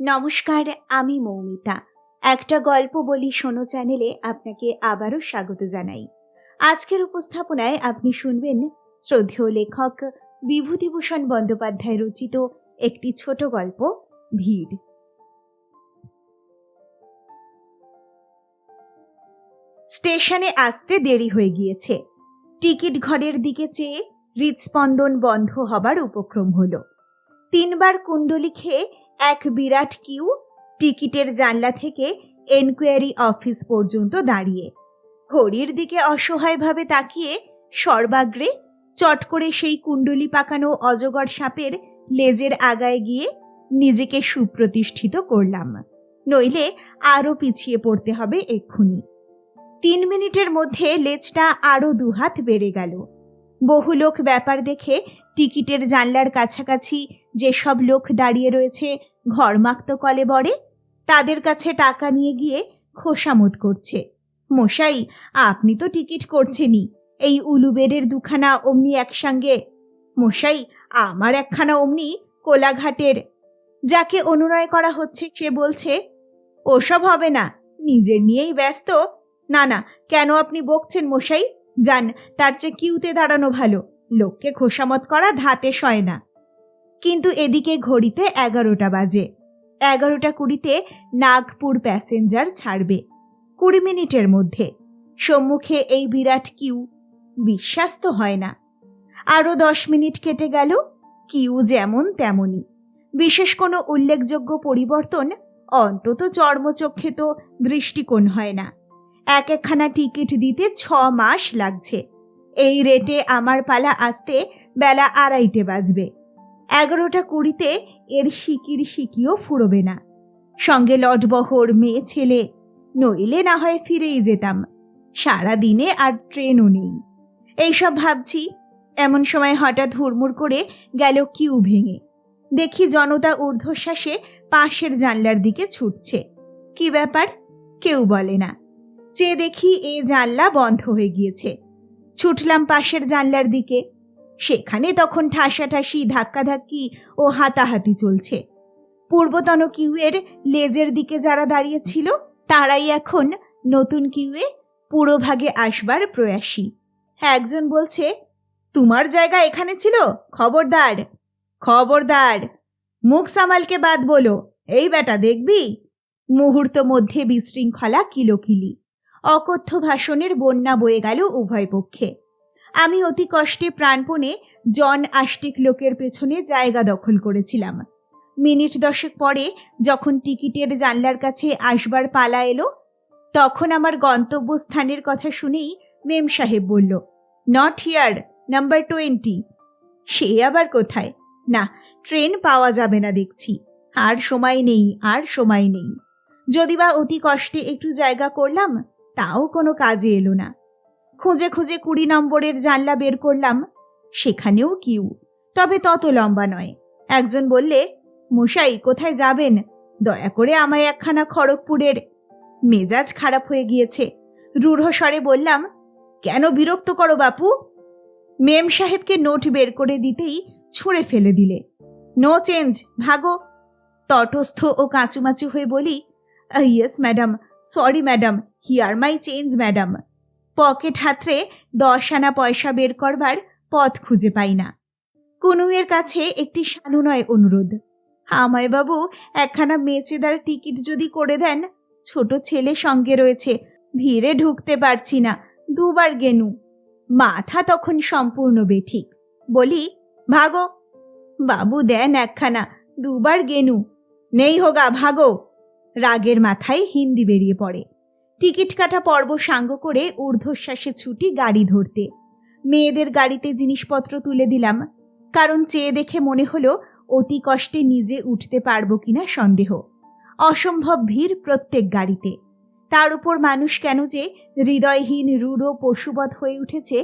নমস্কার, আমি মৌমিতা। একটা গল্প বলি শোনো চ্যানেলে আপনাকে আবারও স্বাগত জানাই। আজকের উপস্থাপনায় আপনি শুনবেন শ্রদ্ধেয় লেখক বিভূতিভূষণ বন্দ্যোপাধ্যায় রচিত একটি ছোট গল্প, ভিড়। স্টেশনে আসতে দেরি হয়ে গিয়েছে। টিকিট ঘরের দিকে চেয়ে হৃদস্পন্দন বন্ধ হবার উপক্রম হলো। তিনবার কুণ্ডলি খেয়ে এক বিরাট কিউ টিকিটের জানলা থেকে এনকোয়ারি অফিস পর্যন্ত দাঁড়িয়ে। ঘড়ির দিকে অসহায়ভাবে তাকিয়ে সর্বাগ্রে চট করে সেই কুণ্ডলি পাকানো অজগর সাপের লেজের আগায় গিয়ে নিজেকে সুপ্রতিষ্ঠিত করলাম। নইলে আরও পিছিয়ে পড়তে হবে এক্ষুনি। তিন মিনিটের মধ্যে লেজটা আরও দুহাত বেড়ে গেল। বহু লোক ব্যাপার দেখে টিকিটের জানলার কাছাকাছি যেসব লোক দাঁড়িয়ে রয়েছে ঘরমাক্ত কলে বড়ে, তাদের কাছে টাকা নিয়ে গিয়ে খোসামত করছে। মশাই, আপনি তো টিকিট করছেনই, এই উলুবেরের দুখানা অমনি একসঙ্গে। মশাই, আমার একখানা অমনি কোলাঘাটের। যাকে অনুনয় করা হচ্ছে, সে বলছে, ওসব হবে না, নিজের নিয়েই ব্যস্ত। না না, কেন আপনি বকছেন মশাই? যান, তার চেয়ে কিউতে দাঁড়ানো ভালো। লোককে খোসামত করা ধাতে সয় না। কিন্তু এদিকে ঘড়িতে এগারোটা বাজে। এগারোটা কুড়িতে নাগপুর প্যাসেঞ্জার ছাড়বে। কুড়ি মিনিটের মধ্যে। সম্মুখে এই বিরাট কিউ। বিশ্বাস তো হয় না। আরও দশ মিনিট কেটে গেল, কিউ যেমন তেমনই। বিশেষ কোনো উল্লেখযোগ্য পরিবর্তন অন্তত চর্মচক্ষে তো দৃষ্টিকোণ হয় না। এক একখানা টিকিট দিতে ছ মাস লাগছে। এই রেটে আমার পালা আসতে বেলা আড়াইটে বাজবে। এগারোটা কুড়িতে এর সিকির সিকিও ফুরবে না। সঙ্গে লটবহর মেয়ে ছেলে, নইলে না হয় ফিরেই যেতাম। সারা দিনে আর ট্রেনও নেই। এইসব ভাবছি, এমন সময় হঠাৎ হুড়মুড় করে গেল কিউ ভেঙে। দেখি জনতা ঊর্ধ্বশ্বাসে পাশের জানলার দিকে ছুটছে। কি ব্যাপার? কেউ বলে না। চেয়ে দেখি এ জানলা বন্ধ হয়ে গিয়েছে। ছুটলাম পাশের জানলার দিকে। সেখানে তখন ঠাসাঠাসি, ধাক্কাধাক্কি ও হাতাহাতি চলছে। পূর্বতন কিউয়ের লেজের দিকে যারা দাঁড়িয়েছিল, তারাই এখন নতুন কিউয়ে পুরোভাগে আসবার প্রয়াসী। একজন বলছে, তোমার জায়গা এখানে ছিল? খবরদার খবরদার, মুখ সামালকে বাদ বলো, এই বেটা দেখবি? মুহূর্ত মধ্যে বিশৃঙ্খলা কিলোকিলি। অকথ্য ভাষণের বন্যা বয়ে গেল উভয় পক্ষে। আমি অতি কষ্টে প্রাণপণে জন আষ্টিক লোকের পেছনে জায়গা দখল করেছিলাম। মিনিট দশেক পরে যখন টিকিটের জানলার কাছে আসবার পালা এলো, তখন আমার গন্তব্যস্থানের কথা শুনেই মেম সাহেব বলল নট হিয়ার নাম্বার টোয়েন্টি সে আবার কোথায়? না, ট্রেন পাওয়া যাবে না দেখছি। আর সময় নেই, আর সময় নেই। যদি বা অতি কষ্টে একটু জায়গা করলাম, তাও কোনো কাজে এলো না। খুঁজে খুঁজে কুড়ি নম্বরের জানলা বের করলাম, সেখানেও কিউ। তবে তত লম্বা নয়। একজন বললে, মশাই, কোথায় যাবেন? দয়া করে আমায় একখানা খড়গপুরের। মেজাজ খারাপ হয়ে গিয়েছে। রূঢ় স্বরে বললাম, কেন বিরক্ত করো বাপু? মেম সাহেবকে নোট বের করে দিতেই ছুঁড়ে ফেলে দিলে। নো চেঞ্জ, ভাগো। তটস্থ ও কাঁচুমাচু হয়ে বলি yes, madam, sorry, madam, here my change, madam. Pocket হাতরে দশ আনা পয়সা বের করবার পথ খুঁজে পাই না। কুনুয়ের কাছে একটি সানুনয় অনুরোধ। আমায় বাবু, একখানা মেচেদার টিকিট যদি করে দেন, ছোট ছেলে সঙ্গে রয়েছে, ভিড়ে ঢুকতে পারছি না, দুবার গেনু। মাথা তখন সম্পূর্ণ বেঠিক। বলি, ভাগো, বাবু দেন একখানা, দুবার গেনু। নেই হোগা, ভাগো। রাগের মাথায় হিন্দি বেরিয়ে পড়ে। টিকিট কাটা পর্ব সাঙ্গ করে ঊর্ধ্বশ্বাসে ছুটি গাড়ি ধরতে। মেয়েদের গাড়িতে জিনিসপত্র তুলে দিলাম, কারণ চেয়ে দেখে মনে হলো অতি কষ্টে নিজে উঠতে পারব কিনা সন্দেহ। অসম্ভব ভিড় প্রত্যেক গাড়িতে। তার উপর মানুষ কেন যে হৃদয়হীন, রূঢ় পশুবধ হয়ে উঠেছে,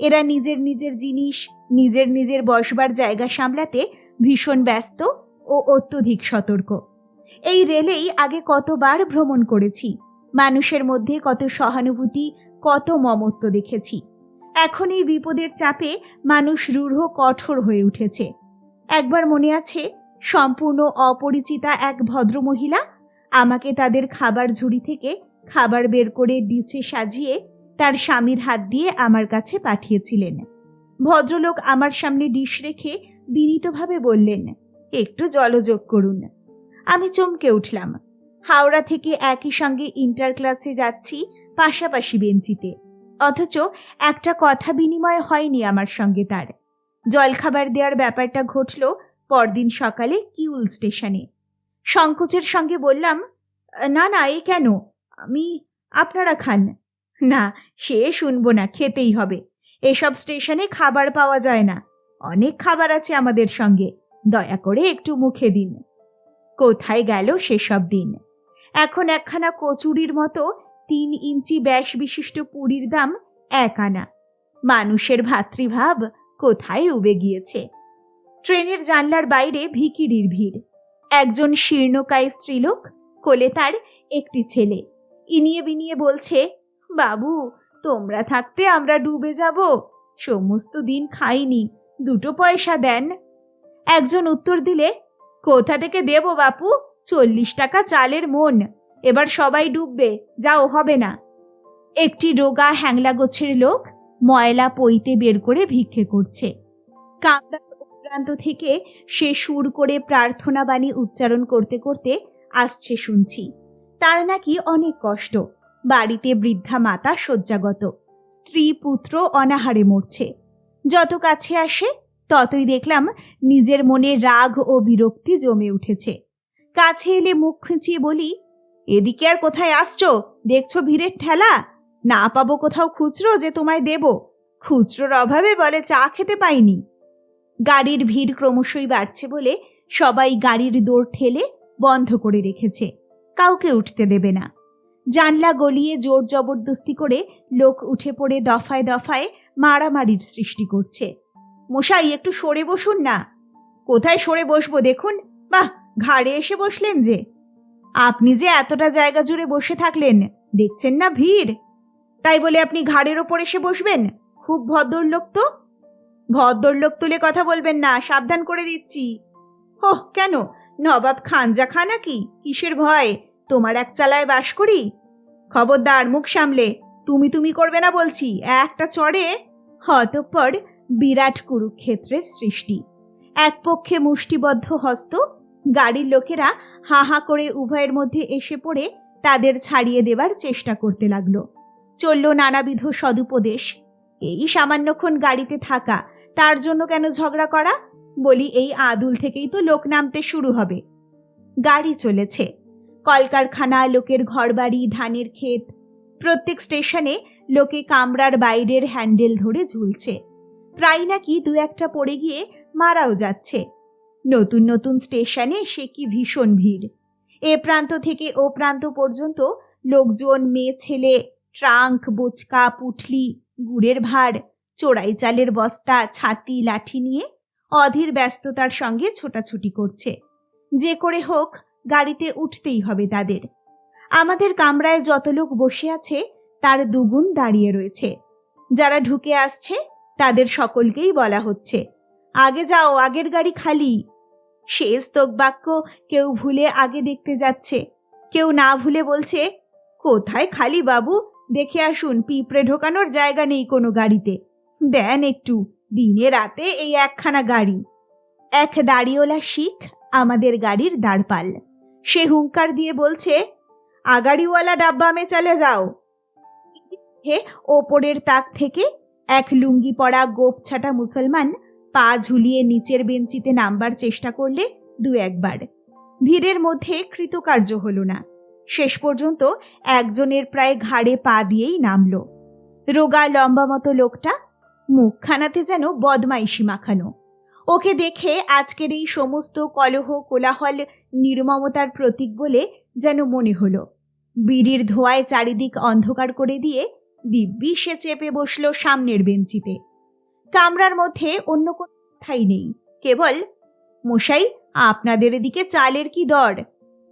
এরা নিজের নিজের জিনিস, নিজের নিজের বসবার জায়গা সামলাতে ভীষণ ব্যস্ত ও অত্যধিক সতর্ক। এই রেলেই আগে কতবার ভ্রমণ করেছি মানুষের মধ্যে কত সহানুভূতি, কত মমত্ব দেখেছি। এখন এই বিপদের চাপে মানুষ রূঢ়, কঠোর হয়ে উঠেছে। একবার মনে আছে, সম্পূর্ণ অপরিচিতা এক ভদ্রমহিলা? আমাকে তাদের খাবার ঝুড়ি থেকে খাবার বের করে ডিশে সাজিয়ে তার স্বামীর হাত দিয়ে আমার কাছে পাঠিয়েছিলেন। ভদ্রলোক আমার সামনে ডিশ রেখে বিনীতভাবে বললেন, একটু জলযোগ করুন। আমি চমকে উঠলাম। হাওড়া থেকে একই সঙ্গে ইন্টার ক্লাসে যাচ্ছি, পাশাপাশি বেঞ্চিতে। অথচ একটা কথা বিনিময় হয়নি আমার সঙ্গে তার। জলখাবার দেওয়ার ব্যাপারটা ঘটল পরদিন সকালে কিউল স্টেশনে সংকোচের সঙ্গে বললাম, না না, এ কেন? আমি, আপনারা খান। না, সে শুনব না, খেতেই হবে। এসব স্টেশনে খাবার পাওয়া যায় না। অনেক খাবার আছে আমাদের সঙ্গে। দয়া করে একটু মুখে দিন। কোথায় গেল সেসব দিন? এখন একখানা কচুরির মতো তিন ইঞ্চি ব্যাস বিশিষ্ট পুরীর দাম এক আনা। মানুষের ভাতৃভাব কোথায় উবে গিয়েছে? ট্রেনের জানলার বাইরে ভিকিরির ভিড়। একজন শীর্ণকায় স্ত্রীলোক কোলে তার একটি ছেলে। ইনিয়ে বিনিয়ে বলছে, বাবু, তোমরা থাকতে আমরা ডুবে যাব। সমস্ত দিন খাইনি, দুটো পয়সা দেন। একজন উত্তর দিলে, কোথা থেকে দেব বাপু? চল্লিশ টাকা চালের মন। এবার সবাই ডুববে, যাও হবে না। একটি রোগা হ্যাংলা গোছের লোক ময়লা পইতে বের করে ভিক্ষে করছে। কামরার প্রান্ত থেকে সে সুর করে প্রার্থনা বাণী উচ্চারণ করতে করতে আসছে শুনছি। তার নাকি অনেক কষ্ট। বাড়িতে বৃদ্ধা মাতা শয্যাগত। স্ত্রী পুত্র অনাহারে মরছে। যত কাছে আসে, ততই দেখলাম নিজের মনে রাগ ও বিরক্তি জমে উঠেছে। কাছে এলে মুখ খুঁচিয়ে বলি, এদিকে আর কোথায় আসছো? দেখছ ভিড়ের ঠেলা? না পাবো কোথাও খুচরো যে তোমায় দেব। খুচরোর অভাবে বলে চা খেতে পাইনি। গাড়ির ভিড় ক্রমশই বাড়ছে বলে সবাই গাড়ির দৌড় ঠেলে বন্ধ করে রেখেছে। কাউকে উঠতে দেবে না। জানলা গলিয়ে জোর জবরদস্তি করে লোক উঠে পড়ে দফায় দফায় মারামারির সৃষ্টি করছে। মশাই, একটু সরে বসুন না। কোথায় সরে বসবো দেখুন? বাহ ঘাড়ে এসে বসলেন যে, আপনি যে এতটা জায়গা জুড়ে বসে থাকলেন, দেখছেন না ভিড়? তাই বলে আপনি ঘাড়ের ওপর এসে বসবেন? খুব ভদ্রলোক তো? ভদ্রলোক তুলে কথা বলবেন না, সাবধান করে দিচ্ছি। ওহ, কেন? নবাব খানজা খা নাকি কিসের ভয়? তোমার এক চালায় বাস করি? খবরদার, মুখ সামলে। তুমি তুমি করবে না বলছি, একটা চড়ে হতপর বিরাট কুরুক্ষেত্রের সৃষ্টি। এক পক্ষে মুষ্টিবদ্ধ হস্ত গাড়ির লোকেরা হা হা করে উভয়ের মধ্যে এসে পড়ে তাদের ছাড়িয়ে দেবার চেষ্টা করতে লাগল। চলল নানাবিধ সদুপদেশ। এই সামান্যক্ষণ গাড়িতে থাকা, তার জন্য কেন ঝগড়া করা? বলি, এই আদুল থেকেই তো লোক নামতে শুরু হবে। গাড়ি চলেছে। কলকারখানা, লোকের ঘরবাড়ি, ধানের ক্ষেত। প্রত্যেক স্টেশনে লোকে কামরার বাইরের হ্যান্ডেল ধরে ঝুলছে। প্রায় নাকি দু একটা পড়ে গিয়ে মারাও যাচ্ছে। নতুন নতুন স্টেশনে সে কি ভীষণ ভিড়। এ প্রান্ত থেকে ও প্রান্ত পর্যন্ত লোকজন, মেয়ে, ছেলে, ট্রাঙ্ক, বোচকা, পুটলি, গুড়ের ভার চোরাই চালের বস্তা, ছাতি, লাঠি নিয়ে অধীর ব্যস্ততার সঙ্গে ছোটাছুটি করছে। যে করে হোক, গাড়িতে উঠতেই হবে তাদের। আমাদের কামরায় যত লোক বসে আছে, তার দুগুণ দাঁড়িয়ে রয়েছে। যারা ঢুকে আসছে, তাদের সকলকেই বলা হচ্ছে, আগে যাও, আগের গাড়ি খালি। শেষ তোক বাক্য কেউ ভুলে আগে দেখতে যাচ্ছে। কেউ না ভুলে বলছে, কোথায় খালি বাবু? দেখে আসুন, পিঁপড়ে ঢোকানোর জায়গা নেই কোনো গাড়িতে। দেন একটু, দিনে রাতে এই একখানা গাড়ি। এক দাড়িওয়ালা শিখ আমাদের গাড়ির দাঁড়পাল। সে হুঙ্কার দিয়ে বলছে, আগাড়িওয়ালা ডাব্বা মে চলে যাও। হে ওপরের তাক থেকে এক লুঙ্গি পরা গোপ ছাটা মুসলমান পা ঝুলিয়ে নিচের বেঞ্চিতে নামবার চেষ্টা করলে দু একবার। ভিড়ের মধ্যে কৃতকার্য হলো না। শেষ পর্যন্ত একজনের প্রায় ঘাড়ে পা দিয়েই নামলো। রোগা লম্বা মতো লোকটা মুখখানাতে যেন বদমাইশি মাখানো। ওকে দেখে আজকের এই সমস্ত কলহ, কোলাহল, নির্মমতার প্রতীক বলে যেন মনে হলো। বিড়ির ধোয়ায় চারিদিক অন্ধকার করে দিয়ে দিব্যি সে চেপে বসল সামনের বেঞ্চিতে। কামরার মধ্যে অন্য কোনো ঠাই নেই। কেবল, মশাই, আপনাদের এদিকে চালের কি দর?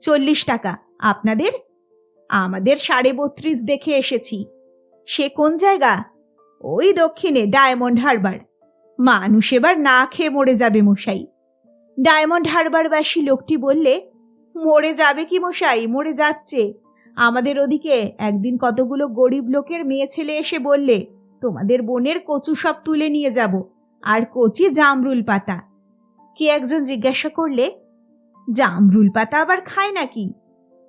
চল্লিশ টাকা। আপনাদের? আমাদের সাড়ে বত্রিশ দেখে এসেছি। সে কোন জায়গা? ওই দক্ষিণে, ডায়মন্ড হারবার। মানুষ এবার না খেয়ে মরে যাবে, মশাই। ডায়মন্ড হারবারবাসী লোকটি বললে, মরে যাবে কি, মশাই? মরে যাচ্ছে। আমাদের ওদিকে একদিন কতগুলো গরিব লোকের মেয়ে ছেলে এসে বললে তোমাদের বোনের কচু সব তুলে নিয়ে যাব, আর কচি জামরুল পাতা। কে একজন জিজ্ঞাসা করলে, জামরুল পাতা আবার খায় নাকি?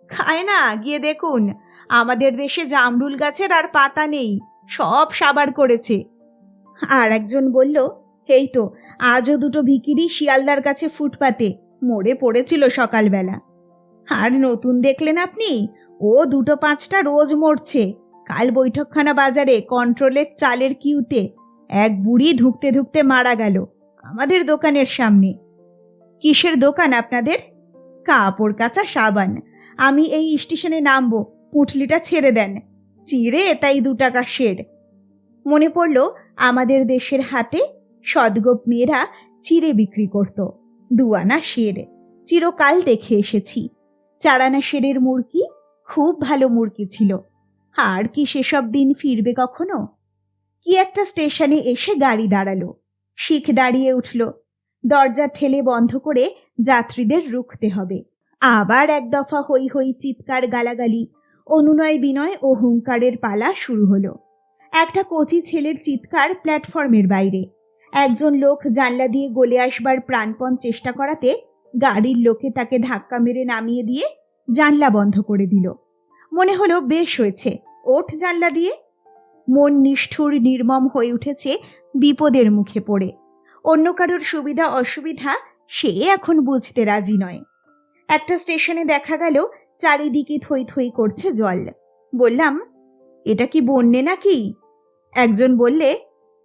খায় না, গিয়ে দেখুন। আমাদের দেশে জামরুল গাছের আর পাতা নেই, সব সাবার করেছে। আর একজন বলল, এই তো, আজও দুটো ভিকিরি শিয়ালদার কাছে ফুটপাতে, মরে পড়েছিল সকালবেলা। আর নতুন দেখলেন আপনি, ও দুটো পাঁচটা রোজ মরছে। কাল বৈঠকখানা বাজারে কন্ট্রোলের চালের কিউতে এক বুড়ি ধুকতে ধুকতে মারা গেল আমাদের দোকানের সামনে। কিসের দোকান আপনাদের? কাপড় কাচা সাবান। আমি এই স্টেশনে নামবো, পুঁটলিটা ছেড়ে দেন। চিড়ে তাই দু টাকা শের। মনে পড়ল আমাদের দেশের হাটে সদগোপ মেয়েরা চিড়ে বিক্রি করত দুয়ানা শের। চিরকাল দেখে এসেছি। চারানা শেরের মুরগি খুব ভালো মুরগি ছিল। আর কি সেসব দিন ফিরবে কখনো? কি একটা স্টেশনে এসে গাড়ি দাঁড়াল। শিখ দাঁড়িয়ে উঠল। দরজা ঠেলে বন্ধ করে যাত্রীদের রুখতে হবে। আবার এক দফা হই হই চিৎকার গালাগালি, অনুনয় বিনয় ও হুঙ্কারের পালা শুরু হলো। একটা কচি ছেলের চিৎকার প্ল্যাটফর্মের বাইরে। একজন লোক জানলা দিয়ে গলে আসবার প্রাণপণ চেষ্টা করাতে গাড়ির লোকে তাকে ধাক্কা মেরে নামিয়ে দিয়ে জানলা বন্ধ করে দিল। মনে হলো বেশ হয়েছে। ওঠ জানলা দিয়ে। মন নিষ্ঠুর, নির্মম হয়ে উঠেছে বিপদের মুখে পড়ে। অন্য কারোর সুবিধা, অসুবিধা সে এখন বুঝতে রাজি নয়। একটা স্টেশনে দেখা গেল, চারিদিকে থই থই করছে জল। বললাম, এটা কি বন্যে নাকি? একজন বললে,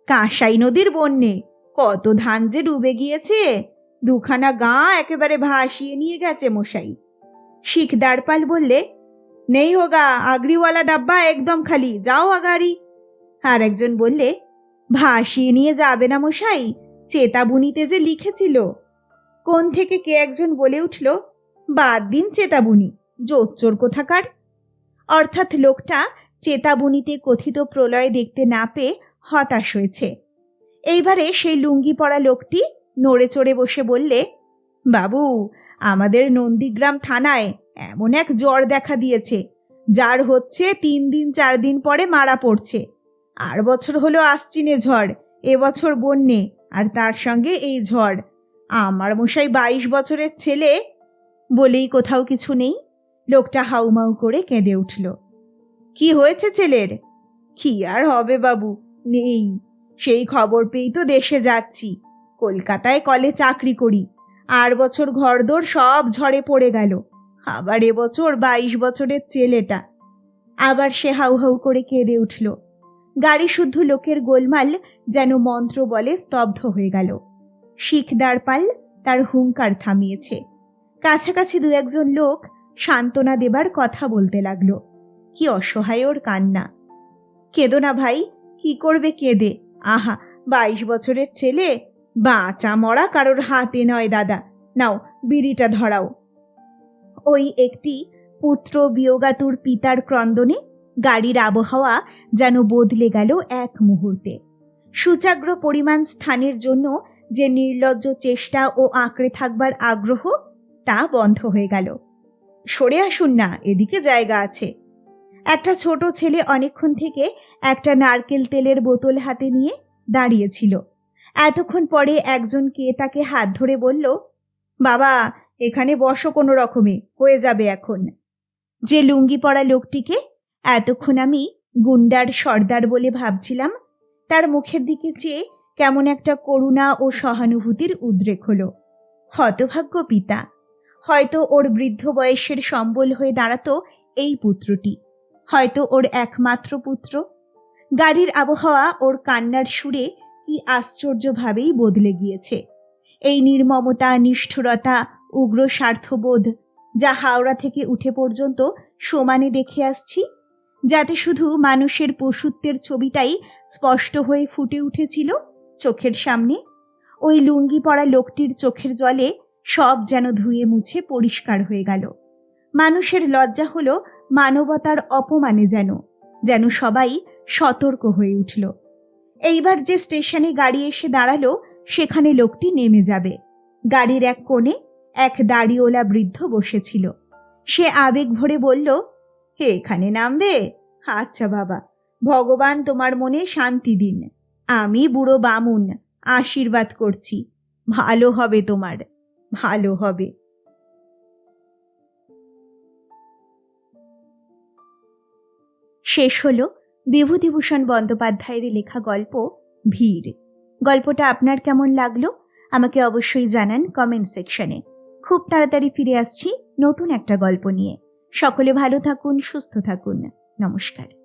কাঁসাই নদীর বন্যে। কত ধান যে ডুবে গিয়েছে। দুখানা গা একেবারে ভাসিয়ে নিয়ে গেছে মশাই। শিখ দাঁড়পাল বললে নেই হোগা আগড়িওয়ালা ডাব্বা একদম খালি, যাও আগাড়ি। আর একজন বললে, ভাসিয়ে নিয়ে যাবে না মশাই, চেতাবুনিতে যে লিখেছিল। কোন থেকে কে একজন বলে উঠল, বাদ দিন চেতাবুনি, জোচ্চোর কোথাকার। অর্থাৎ লোকটা চেতাবুনিতে কথিত প্রলয় দেখতে না পেয়ে হতাশ হয়েছে। এইবারে সেই লুঙ্গি পরা লোকটি নড়ে চড়ে বসে বললে বাবু, আমাদের নন্দীগ্রাম থানায় এমন এক জ্বর দেখা দিয়েছে, যার হচ্ছে তিন দিন চার দিন পরে মারা পড়ছে। আর বছর হলো আশ্চিনে ঝড় এবছর বন্যে, আর তার সঙ্গে এই ঝড়। আমার মশাই বাইশ বছরের ছেলে, বলেই কোথাও কিছু নেই। লোকটা হাউমাউ করে কেঁদে উঠল। কি হয়েছে ছেলের? কি আর হবে বাবু, নেই। সেই খবর পেয়েই তো দেশে যাচ্ছি। কলকাতায় কলে চাকরি করি। আর বছর ঘরদোর সব ঝড়ে পড়ে গেল। আবার এবছর বাইশ বছরের ছেলেটা। আবার সে হাউ হাউ করে কেঁদে উঠল। গাড়ি শুদ্ধ লোকের গোলমাল যেন মন্ত্র বলে স্তব্ধ হয়ে গেল। শিখ দাঁড়পাল তার হুঙ্কার থামিয়েছে। কাছাকাছি দু একজন লোক সান্ত্বনা দেবার কথা বলতে লাগল। কি অসহায় ওর কান্না। কেঁদো না ভাই, কি করবে কেঁদে? আহা, বাইশ বছরের ছেলে বাঁচা মরা কারোর হাতে নয়, দাদা। নাও, বিড়িটা ধরাও। ওই একটি পুত্র বিয়োগাতুর পিতার ক্রন্দনে গাড়ির আবহাওয়া যেন বদলে গেল এক মুহূর্তে। সুচাগ্র পরিমাণ স্থানের জন্য যে নির্লজ্জ চেষ্টা ও আঁকড়ে থাকবার আগ্রহ, তা বন্ধ হয়ে গেল। সরে আসুন না, এদিকে জায়গা আছে। একটা ছোট ছেলে অনেকক্ষণ থেকে একটা নারকেল তেলের বোতল হাতে নিয়ে দাঁড়িয়েছিল এতক্ষণ পরে একজন কে তাকে হাত ধরে বলল, বাবা, এখানে বসো কোনো রকমে, হয়ে যাবে এখন। যে লুঙ্গি পরা লোকটিকে এতক্ষণ আমি গুন্ডার সর্দার বলে ভাবছিলাম, তার মুখের দিকে চেয়ে কেমন একটা করুণা ও সহানুভূতির উদ্রেক হলো। হতভাগ্য পিতা, হয়তো ওর বৃদ্ধ বয়সের সম্বল হয়ে দাঁড়াতো এই পুত্রটি, হয়তো ওর একমাত্র পুত্র। গাড়ির আবহাওয়া ওর কান্নার সুরে কি আশ্চর্যভাবেই বদলে গিয়েছে। এই নির্মমতা, নিষ্ঠুরতা উগ্র স্বার্থবোধ যা হাওড়া থেকে উঠে পর্যন্ত সমানে দেখে আসছি, যাতে শুধু মানুষের পশুত্বের ছবিটাই স্পষ্ট হয়ে ফুটে উঠেছিল চোখের সামনে, ওই লুঙ্গি পরা লোকটির চোখের জলে সব যেন ধুয়ে মুছে পরিষ্কার হয়ে গেল। মানুষের লজ্জা হলো মানবতার অপমানে যেন যেন সবাই সতর্ক হয়ে উঠল। এইবার যে স্টেশনে গাড়ি এসে দাঁড়াল, সেখানে লোকটি নেমে যাবে। গাড়ির এক কোণে এক দাড়িওলা বৃদ্ধ বসেছিল। সে আবেগ ভরে বলল, হে, এখানে নামবে? আচ্ছা বাবা, ভগবান তোমার মনে শান্তি দিন। আমি বুড়ো বামুন, আশীর্বাদ করছি। ভালো হবে তোমার, ভালো হবে। শেষ হলো বিভূতিভূষণ বন্দ্যোপাধ্যায়ের লেখা গল্প, ভিড়। গল্পটা আপনার কেমন লাগল? আমাকে অবশ্যই জানান কমেন্ট সেকশনে খুব তাড়াতাড়ি ফিরে আসছি নতুন একটা গল্প নিয়ে। সকলে ভালো থাকুন, সুস্থ থাকুন। নমস্কার।